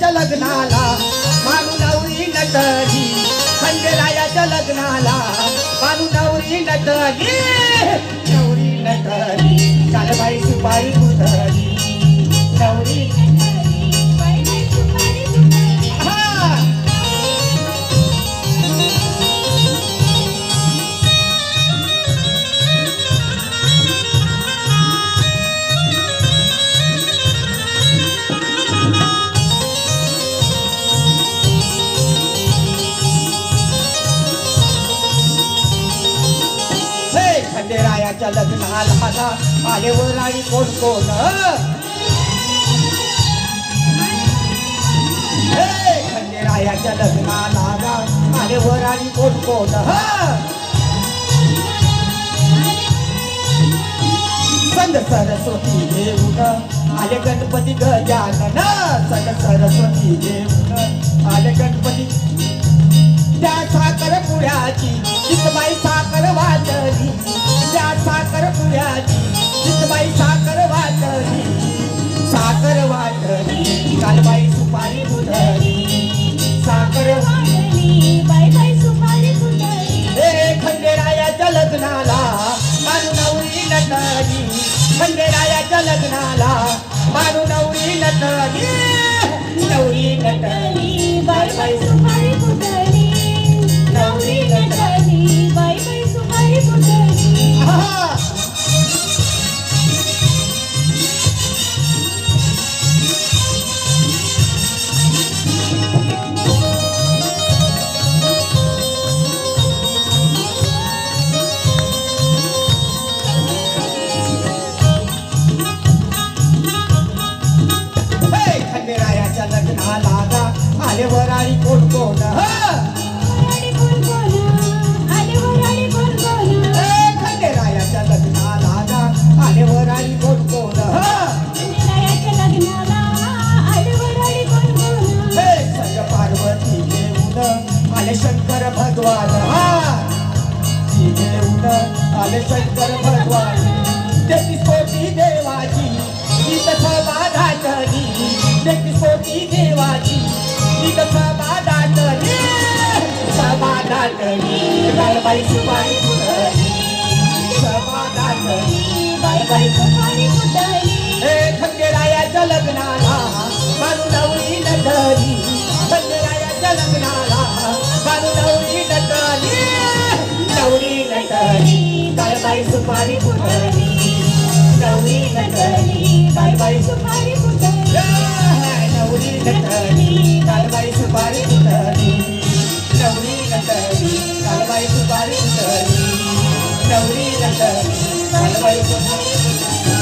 रायाच्या लग्नाला मानू नवरी नटली खंडेरायाच्या लग्नाला मानू नवरी नटरी. खंडेरायाच्या लग्नाला आलेवर आणि कोण कोण? हे? खंडेरायाच्या लग्नाला आलेवर आणि कोण कोण? संत सरस्वती देऊन आले गणपती गजानन. संत सरस्वती देऊन आले गणपती आले वराळी कोण कोण खंडेरायाच्या लग्नाला गा आले वराळी कोण कोण संग पार्वती देऊन आले शंकर भगवान. ती देऊन आले शंकर भगवान. तेहतीस कोटी देवाची गीत समाधाचली तेहतीस कोटी देवाची गीत समाधाचली समाधाचली बाई सुबाई फुलली समाधाचली हे खंडेरायाच्या लग्नाला मानू नवरी नटली खंडेरायाच्या लग्नाला मानू नवरी नटली नवरी नटली सुपारी फुटली नवरी नटली काळबाई सुपारी नवरी नटली あり。